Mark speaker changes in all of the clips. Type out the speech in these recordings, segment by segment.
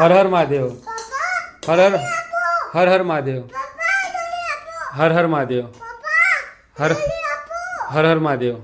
Speaker 1: હર હર મહાદેવ. હર હર હર હર મહાદેવ. હર હર મહાદેવ. હર હર હર મહાદેવ.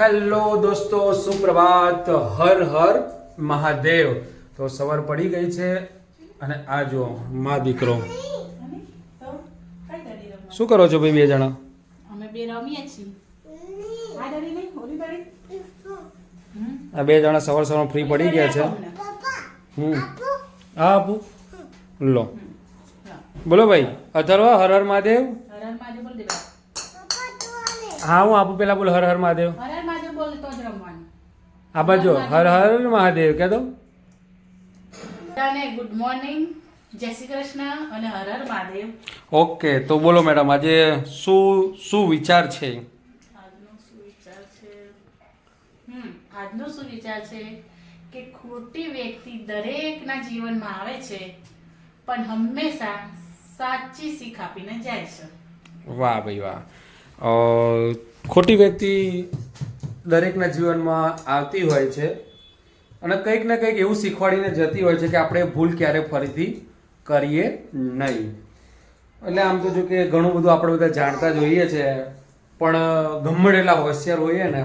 Speaker 1: હેલો દોસ્તો સુપ્રભાત. હર હર મહાદેવ. તો સવાર પડી ગઈ છે અને આ જો મા દીકરો. શું કરો છો ભાઈ બે જણા?
Speaker 2: અમે બે રમીએ છીએ આ દડી નહીં ઓલી દડી હમ
Speaker 1: આ બે જણા સવાર સવાર ફ્રી પડી ગયા છે. હમ. હા આપું. લો. બોલો ભાઈ અથર્વ હર હર મહાદેવ. હા હું આપું પેલા બોલો હર હર મહાદેવ. આ બાજુ હર હર મહાદેવ. કે દો.
Speaker 2: ગુડ મોર્નિંગ જય શ્રી કૃષ્ણ અને હર હર મહાદેવ.
Speaker 1: ઓકે તો બોલો મેડમ આજે શું શું વિચાર છે?
Speaker 2: આજનો શું વિચાર છે? કે ખોટી વ્યક્તિ દરેકના જીવનમાં આવે છે, પણ હંમેશા સાચી શીખ આપીને જાય છે.
Speaker 1: વાહ ભાઈ વાહ. ખોટી વ્યક્તિ દરેકના જીવનમાં આવતી હોય છે અને કંઈક ને કંઈક એવું શીખવાડીને જતી હોય છે કે આપણે ભૂલ ક્યારે ફરીથી કરીએ નહીં. એટલે આમ તો જો કે ઘણું બધું આપણે બધા જાણતા જોઈએ છે, પણ ગમડેલા હોશિયાર હોઈએ ને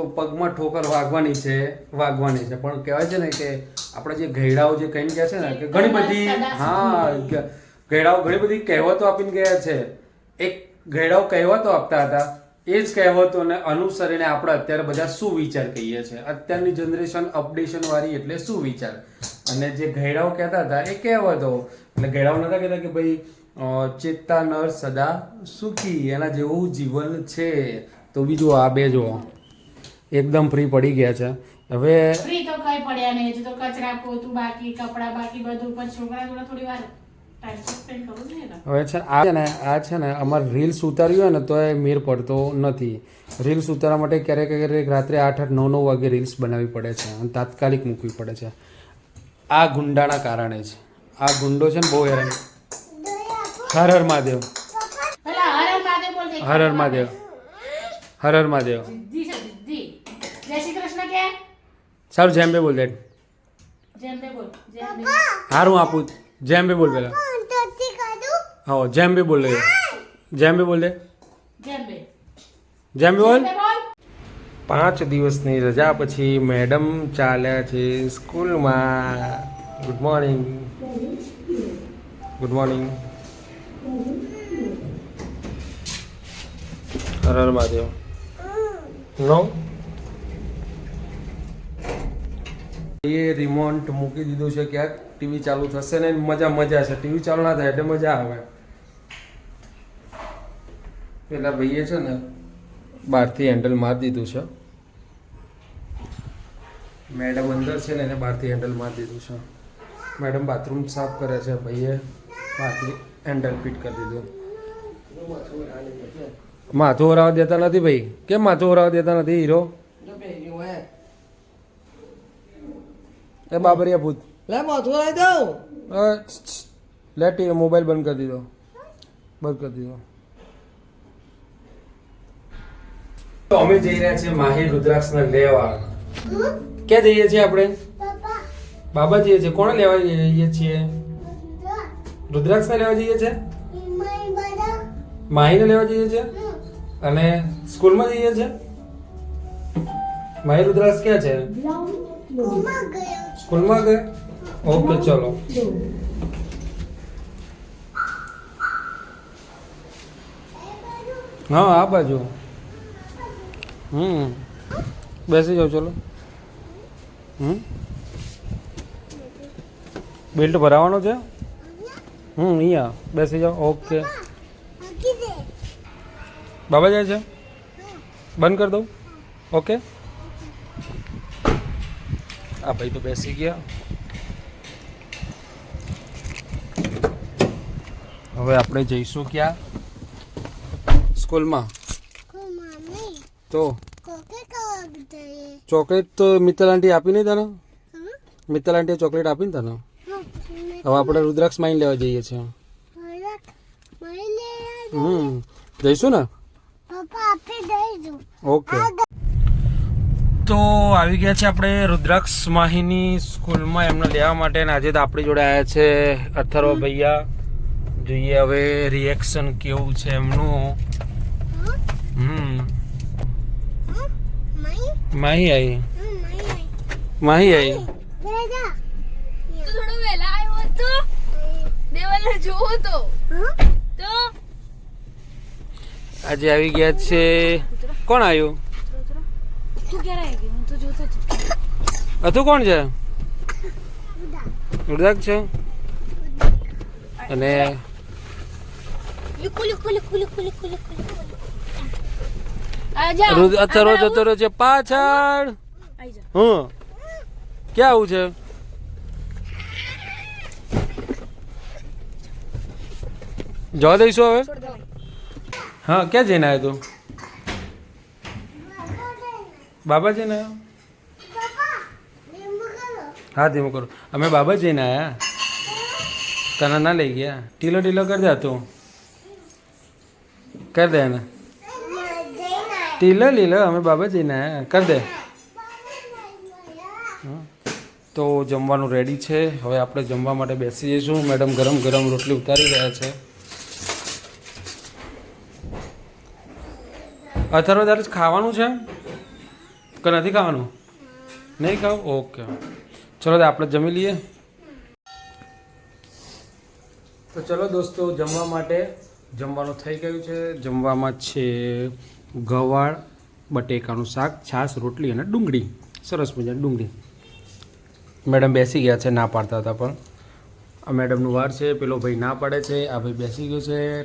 Speaker 1: તો પગમાં ઠોકર વાગવાની છે વાગવાની છે. પણ કહેવાય છે ને કે આપણે જે ઘેડાઓ જે કહીને ગયા છે ને કે ઘણી બધી હા ઘેડાઓ ઘણી બધી કહેવતો આપીને ગયા છે. એક ઘેડાઓ કહેવતો આપતા હતા. એ જ કહેવતોને અનુસરીને આપણે અત્યારે બધા શું વિચાર કહીએ છીએ. અત્યારની જનરેશન અપડેશન વાળી એટલે શું વિચાર અને જે ઘેડાઓ કહેતા હતા એ કહેવતો. એટલે ઘેડાઓ નતા કહેતા કે ભાઈ અ, ચેતતા નર સદા સુખી એના જેવું જીવન છે. તો બીજું આ બે જો એકદમ ફ્રી પડી ગયા છે. હવે
Speaker 2: ફ્રી તો કઈ પડ્યા નહીં હજુ તો કચરા પોતું બાકી કપડા બાકી બધું પણ છોકરા જોડે થોડી વાર
Speaker 1: હવે છે આ છે ને આ છે ને અમારે રીલ્સ ઉતાર્યું હોય ને તો એ મેર પડતો નથી. રીલ્સ ઉતારવા માટે ક્યારેક ક્યારેક રાત્રે આઠ આઠ નવ નવ વાગે રીલ્સ બનાવવી પડે છે અને તાત્કાલિક મૂકવી પડે છે. આ ગુંડાના કારણે છે. આ ગુંડો છે ને બહુ હેરાન હર હર મહાદેવ.
Speaker 2: હર હર મહાદેવ.
Speaker 1: હર હર મહાદેવ હર હર મહાદેવ
Speaker 2: જીદ્દી છે જીદ્દી જય શ્રી કૃષ્ણ કે
Speaker 1: સારું જેમ બે બોલ
Speaker 2: બે
Speaker 1: હારું આપું. જેમ બે બોલ પેલા. હા જેમ બે બોલ જેમ બે બોલ દે
Speaker 2: જેમ બે.
Speaker 1: બોલ. પાંચ દિવસની રજા પછી મેડમ ચાલ્યા છે સ્કૂલમાં. ગુડ મોર્નિંગ ગુડ મોર્નિંગ હર હર મહાદેવ. નો? એ રિમોટ મૂકી દીધું છે ક્યાંક ટીવી ચાલુ થશે ને મજા મજા છે. ટીવી ચાલુ ના થાય એટલે મજા આવે. પેલા ભાઈએ છે ને બહારથી હેન્ડલ મારી દીધું છે. મેડમ અંદર છે ને એને બહારથી હેન્ડલ મારી દીધું છે. મેડમ બાથરૂમ સાફ કરે છે, ભાઈએ બહારથી હેન્ડલ ફિટ કરી દીધું. માથું ઓરાવા દેતા નથી ભાઈ. કેમ માથું ઓરાવા દેતા નથી હીરો? એ બાબરિયા ભૂત.
Speaker 3: લે માથું લઈ દઉં.
Speaker 1: લે ટીવી મોબાઈલ બંધ કરી દીધો. બંધ કરી દીધો. તો અમે જઈ રહ્યા છીએ માહી રુદ્રાક્ષને લેવા. ક્યાં જઈએ છીએ આપણે? બાબા જઈએ છીએ. કોને લેવા જઈએ છીએ? રુદ્રાક્ષને લેવા જઈએ છીએ? માહીને લેવા જઈએ છીએ? અને સ્કૂલમાં જઈએ છીએ? માહી રુદ્રાક્ષ ક્યાં છે? સ્કૂલમાં ગਏ ઓકે, ચલો. હા, આ બાજુ. હમ. બેસી જાઓ, ચલો. હમ. બિલ્ટ ભરાવાનો છે? હમ, અહીંયા. બેસી જાઓ, ઓકે. બાબા જાય છે? બંધ કરી દઉં? ઓકે. આ ભાઈ તો બેસી ગયા. હવે આપણે જઈશું ક્યાં? સ્કૂલમાં. તો? ચોકલેટ તો મિત્તલ આંટી આપી નહીં તને? મિત્તલ આંટીએ ચોકલેટ આપી ને તને? હવે આપણે રુદ્રાક્ષ માઇન લેવા જઈએ છીએ. હમ. જઈશું ને? ઓકે. દોસ્તો આવી ગયા છે આપણે રુદ્રાક્ષ માહીની સ્કૂલમાં એમને લેવા માટે અને આજે તો આપણી જોડે આવ્યા છે અથર્વ ભૈયા. જોઈએ હવે રિએક્શન કેવું છે એમનું. હમ. માહી આવી માહી આવી
Speaker 3: તું થોડો વહેલા આવ્યો હતો દેવાલને જોવો તો. તો?
Speaker 1: આજે આવી ગયા છે. કોણ આવ્યું
Speaker 3: તું ક્યારે આવી ગઈ? હું તો જોતો હતો
Speaker 1: હતું કોણ છે? ઉડદાક છે? અને
Speaker 3: લુકુ લુકુ લુકુ લુકુ લુકુ લુકુ આજા
Speaker 1: રુદ અથર્વ જતો રહ્યો છે પાછળ. હં? ક્યાં આવું છે? જવા દઈશું હવે? હા ક્યાં જઈને આવ્યો તું? બાબા જઈને આવ્યો હા, ધીમું કરો. અમે બાબાજીને આવ્યા તને ના લઈ ગયા? ટીલો ઢીલો કરી દે તું. કરી દે એને. ટીલો લીલો, અમે બાબાજીને આવ્યા કરી દે. તો જમવાનું રેડી છે. હવે આપણે જમવા માટે બેસી જઈશું. મેડમ ગરમ ગરમ રોટલી ઉતારી રહ્યા છે. અથર્વ તારે ખાવાનું છે? કે નથી ખાવાનું? નહીં ખાવું? ઓકે. ચલો આપણે જમી લઈએ. તો ચલો દોસ્તો, જમવા માટે જમવાનું થઈ ગયું છે. જમવામાં છે ગવાળ, બટેકાનું શાક, છાશ, રોટલી અને ડુંગળી. સરસ મજાની ડુંગળી. મેડમ બેસી ગયા છે, ના પાડતા હતા પણ. આ મેડમનું વાર છે, પેલો ભાઈ ના પાડે છે, આ ભાઈ બેસી ગયો છે.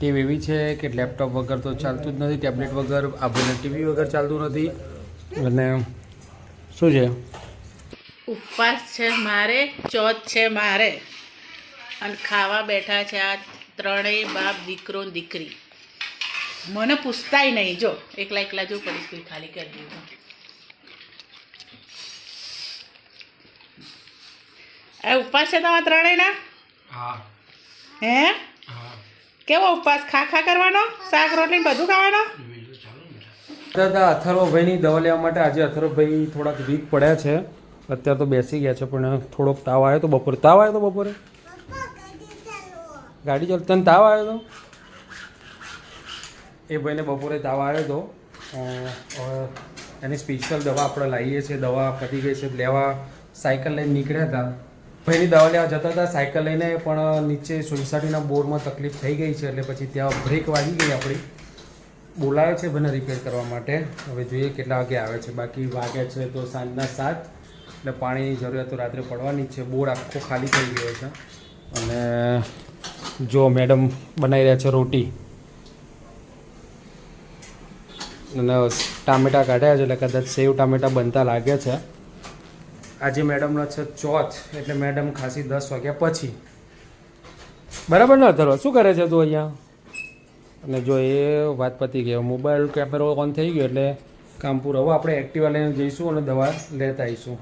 Speaker 1: ટીવી એવી છે કે લેપટોપ વગર તો ચાલતું જ નથી, ટેબ્લેટ વગર, આ ભાઈને ટીવી વગર ચાલતું નથી. અને શું છે?
Speaker 2: ઉપવાસ છે મારે ચોથ છે મારે. અને ખાવા બેઠા છે આ ત્રણેય બાપ દીકરો દીકરી. મને પૂછતાય નહીં જો. એકલા એકલા જો પરિસ્થિતિ ખાલી કરી દીધું. આ ઉપવાસ છે તમારા ત્રણેયના?
Speaker 1: હા.
Speaker 2: હે? કેવો ઉપવાસ? ખા ખા કરવાનો? શાક રોટલી બધું ખાવાનો?
Speaker 1: દાદા અથર્વભાઈની દવા લેવા માટે આજે અથર્વભાઈ થોડાક વીક પડ્યા છે. અત્યારે તો બેસી ગયા છે, પણ થોડોક તાવ આવ્યો તો બપોરે. તાવ આવ્યો તો બપોરે? ગાડી ચાલ તને તાવ આવ્યો તો? એ ભાઈને બપોરે તાવ આવ્યો તો. એની સ્પેશિયલ દવા આપણે લાવીએ છીએ, દવા પતી ગઈ છે લેવા સાયકલ લઈને નીકળ્યા હતા. ભાઈની દવા લેવા જતા હતા, સાયકલ લઈને પણ નીચે સોસાયટીના બોરમાં તકલીફ થઈ ગઈ છે, એટલે પછી ત્યાં બ્રેક વાગી ગઈ આપણી. બોલાવે છે મને રિપેર કરવા માટે. હવે જોઈએ કેટલા વાગે આવે છે. બાકી વાગે છે તો સાંજના સાત. એટલે પાણીની જરૂરિયાત તો રાત્રે પડવાની જ છે. બોર આખો ખાલી થઈ ગયો છે. અને જો મેડમ બનાવી રહ્યા છે રોટી. અને ટામેટા કાઢ્યા છે. એટલે કદાચ સેવ ટામેટા બનતા લાગે છે. આજે મેડમનો છે ચોથ. એટલે મેડમ ખાસી દસ વાગ્યા પછી. બરાબર ને ધરો શું કરે છે તું અહીંયા? અને જો એ વાત પતી ગઈ મોબાઈલ કેમેરો ઓન થઈ ગયો એટલે કામ પૂરું. હવે આપણે એક્ટિવા લઈને જઈશું અને દવા લેતા આવીશું.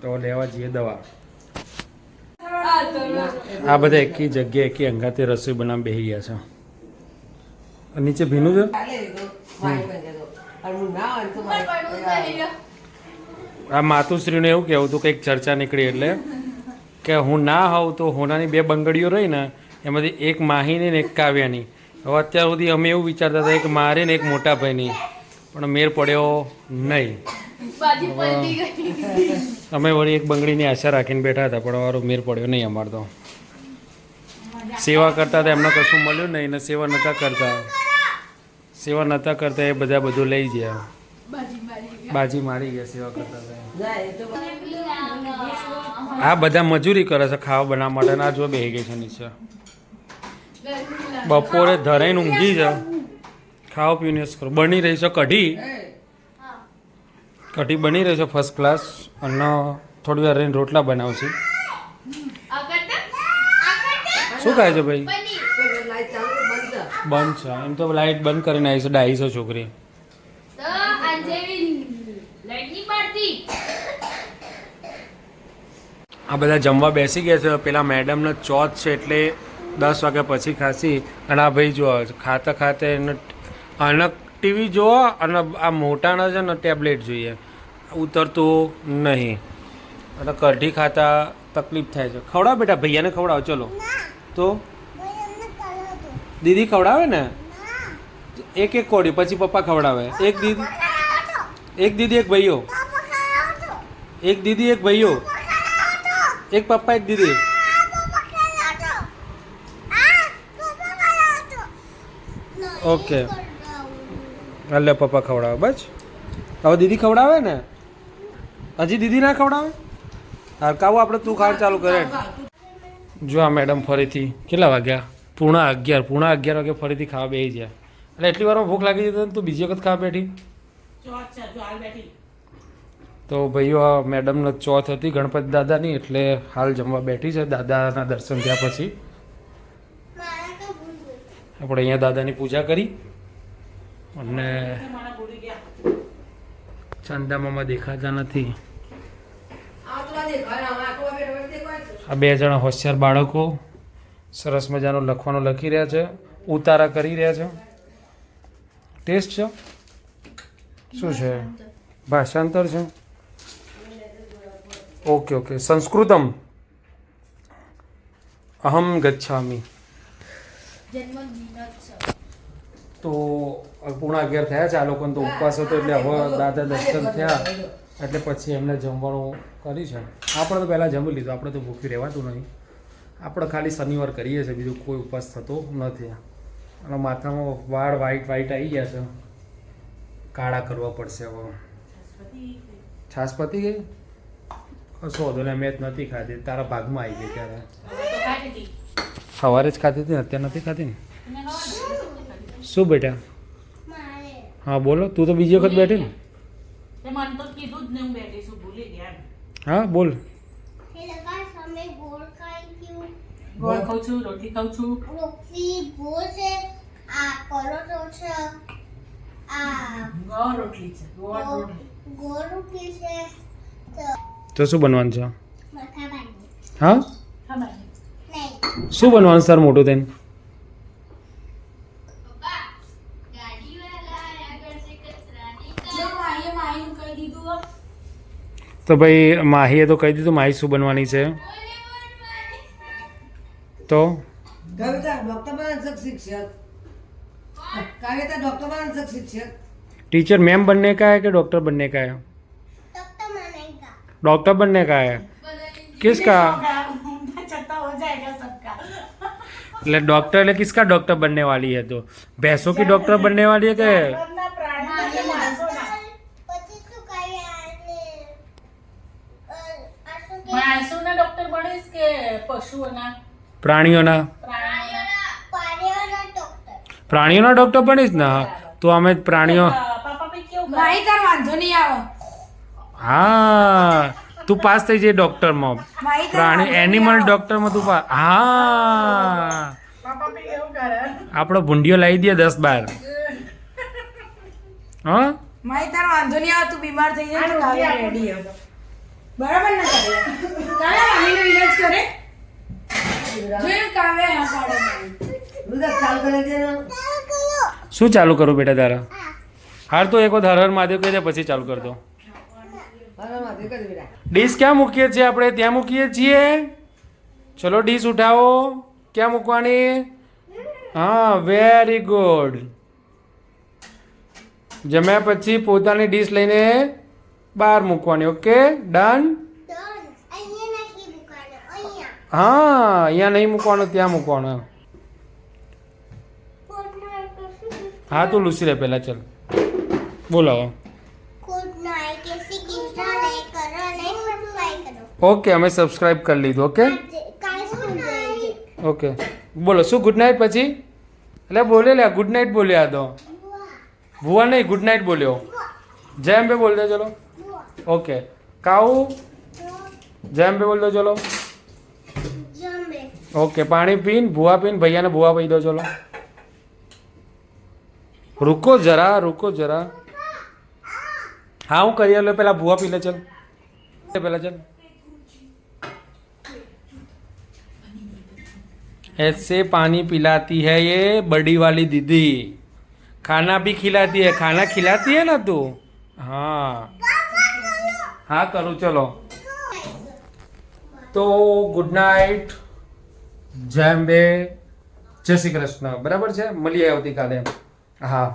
Speaker 1: તો લેવા જઈએ દવા. આ બધા એકી જગ્યાએ એકી અંગાતે રસોઈ બનાવી બેસી ગયા છે. નીચે ભીનું છે? આ માતુશ્રીને એવું કહેવું હતું કંઈક ચર્ચા નીકળી એટલે કે હું ના હોઉં તો હોનાની બે બંગડીઓ રહી ને એમાંથી એક માહીની ને એક કાવ્યાની. હવે અત્યાર સુધી અમે એવું વિચારતા હતા એક મારે ને એક મોટા ભાઈની. પણ મેર પડ્યો નહીં.
Speaker 3: બાજી પલટી ગઈ.
Speaker 1: અમે વળી એક બંગડીની આશા રાખીને બેઠા હતા પણ અમારો મેર પડ્યો નહીં અમાર તો. સેવા કરતા હતા એમને કશું મળ્યું નહીં ને સેવા નહોતા કરતા. સેવા નહોતા કરતા એ બધા બધું લઈ ગયા. બાજી મારી ગયા સેવા કરતા હતા. આ બધા મજૂરી કરે છે ખાવા બનાવવા માટે અને આ જો બેહી ગઈ છે નીચે. બપોરે ધરાઈને ઊંઘી છે ખાઓ પીને કરો. બની રહી છે કઢી. કઢી બની રહી છે ફર્સ્ટ ક્લાસ અને થોડી વાર રહીને રોટલા બનાવશે. શું ખાય છે ભાઈ? બંધ છે. એમ તો લાઇટ બંધ કરીને આવી છે ડાઈ છે છોકરી. આ બધા જમવા બેસી ગયા છે. પેલા મેડમનો ચોથ છે એટલે દસ વાગ્યા પછી ખાસી અને આ ભાઈ જો ખાતા ખાતે એને અનક ટીવી જુઓ અને આ મોટાના છે ને ટેબ્લેટ જોઈએ. ઉતરતું નહીં. અને કઢી ખાતા તકલીફ થાય છે. ખવડાવ બેટા, ભૈયાને ખવડાવો, ચલો. તો? દીદી ખવડાવે ને? એક એક કોડી પછી પપ્પા ખવડાવે. એક દીદી એક દીદી, એક ભાઈઓ. એક દીદી, એક ભાઈઓ. એક પપ્પા, એક દીદી. ઓકે. એટલે પપ્પા ખવડાવે, બસ. હવે દીદી ખવડાવે ને? હજી દીદી ના ખવડાવે? હરકાવું આપણે તું ખાવાનું ચાલુ કરે. જો આ મેડમ ફરીથી કેટલા વાગ્યા? પૂણા અગિયાર પૂણા અગિયાર વાગે ફરીથી ખાવા બેસી ગયા. એટલે એટલી વારમાં ભૂખ લાગી જતી તું બીજી વખત ખાવા બેઠી? તો ભાઈઓ, આ મેડમનો ચોથ હતી ગણપતિ દાદાની, એટલે હાલ જમવા બેઠી છે. દાદાના દર્શન થયા પછી. આપણે અહીંયા દાદાની પૂજા કરી અને
Speaker 2: મને ભૂલી ગયા
Speaker 1: ચંદા મામા દેખાતા નથી. આ બે જણા હોશિયાર બાળકો, સરસ મજાનું લખવાનું લખી રહ્યા છે, ઉતારા કરી રહ્યા છે. ટેસ્ટ છે? શું છે? ભાષાંતર છે? Okay okay. સંસ્કૃતમ. અહમ ગચ્છામી. તો પૂણા અગિયાર થયા છે આ લોકોને તો ઉપવાસ હતો એટલે હવે દાદા દર્શન થયા. એટલે પછી એમને જમવાનું કરી છે. આપણે તો પહેલાં જમી લીધું આપણે તો ભૂખ્યું રહેવાતું નહીં. આપણે ખાલી શનિવાર કરીએ છીએ બીજું કોઈ ઉપવાસ થતો નથી. અને માથામાં વાળ વ્હાઈટ વ્હાઈટ આવી ગયા છે. કાળા કરવા પડશે હવે. છાસ પતી ગઈ? કશો વધુ મેં જ નથી ખાધી. તારા ભાગમાં આવી ગઈ ત્યારે. સવારે જ ખાધી હતી ને અત્યારે નથી ખાધી ને? શું બેટા? હા બોલો. તું તો બીજી વખત બેઠી ને?
Speaker 2: હું છું ભૂલી
Speaker 1: હા બોલ.
Speaker 2: ગોળ ખાઉં છું રોટી ખાઉં છું. ગોળ રોટલી છે ગોળ રોટલી.
Speaker 1: તો શું બનવાનું છે? હા?
Speaker 2: ખબર
Speaker 1: શું બનવાનું સર મોટું થઈને તો ભાઈ માહીએ તો કહી દીધું માહી શું બનવાની છે તો
Speaker 4: કવિતા ડોક્ટર બનાવશે શિક્ષક કવિતા ડોક્ટર બનાવશે શિક્ષક
Speaker 1: टीचर मैम बनने का है कि डॉक्टर बनने का है डॉक्टर बनने का है किसका એટલે ડોક્ટર એટલે કિસકા ડોક્ટર बनने वाली है तो भैंसों કી ડોક્ટર બનને वाली
Speaker 2: હે કે?
Speaker 1: પ્રાણીઓના?
Speaker 2: પ્રાણીઓના
Speaker 1: ડોક્ટર બનીશ ને? તો અમે પ્રાણીઓ હા. તું પાસ થઈ જઈ ડૉક્ટરમાં. પ્રાણી એનિમલ ડોક્ટરમાં તું પાસ હા. આપણો ભૂંડિયો લાવી દે દસ બાર. હા?
Speaker 3: માહી તાર વાંધો નહીં આવે તું બીમાર થઈ જાય તો કાવ્ય રેડી બરાબર ને કાવ્ય કાવ્ય માહીનો ઈલાજ કરે? જોયું કાવ્ય હા પાડે
Speaker 4: ચાલુ કરે છે
Speaker 1: શું ચાલુ કરું બેટા તારા? હાર તો એક વાર હર હર મહાદેવ કહી દે પછી ચાલુ કરતો. દો ડીશ ક્યાં મૂકીએ છીએ આપણે? ત્યાં મૂકીએ છીએ. ચલો, ડીશ ઉઠાવો. ક્યાં મૂકવાની? હા વેરી ગુડ જમ્યા પછી પોતાની ડીશ લઈને બહાર મૂકવાની ઓકે ડન હા, અહીંયા નહીં મૂકવાનું, ત્યાં મૂકવાનું હા, તું લૂસી લે પહેલાં, ચાલ. બોલો હવે. ઓકે અમે સબસ્ક્રાઇબ કરી લીધું ઓકે ઓકે બોલો શું ગુડ નાઇટ પછી એટલે બોલે લે ગુડ નાઇટ બોલ્યા તો ભુવા નહીં ગુડ નાઇટ બોલ્યો જય અંબે બોલ દે ચલો ઓકે કાઉ જય અંબે બોલ દો ચલો ઓકે પાણી પીન ભુવા પીન ભૈયાને ભુવા પી દો ચલો રૂકો જરા રૂકો જરા હા હું કરી લે પેલા ભુવા પી લે ચલ પેલા ચલ ऐसे पानी पिलाती है ये बड़ी वाली दीदी खाना भी खिलाती है खाना खिलाती है ना तू हाँ હા કરું ચલો તો ગુડ નાઇટ જય અંબે જય શ્રી કૃષ્ણ બરાબર છે મળીએ આવતીકાલે હા